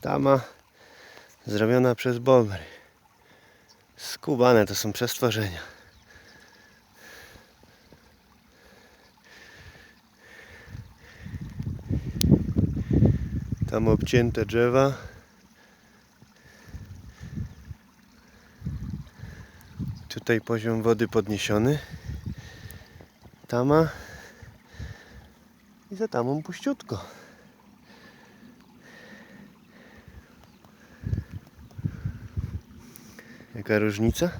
Tama zrobiona przez bobry. Skubane to są przestworzenia. Tam obcięte drzewa. Tutaj poziom wody podniesiony. Tama. I za tamą puściutko. Jaka różnica?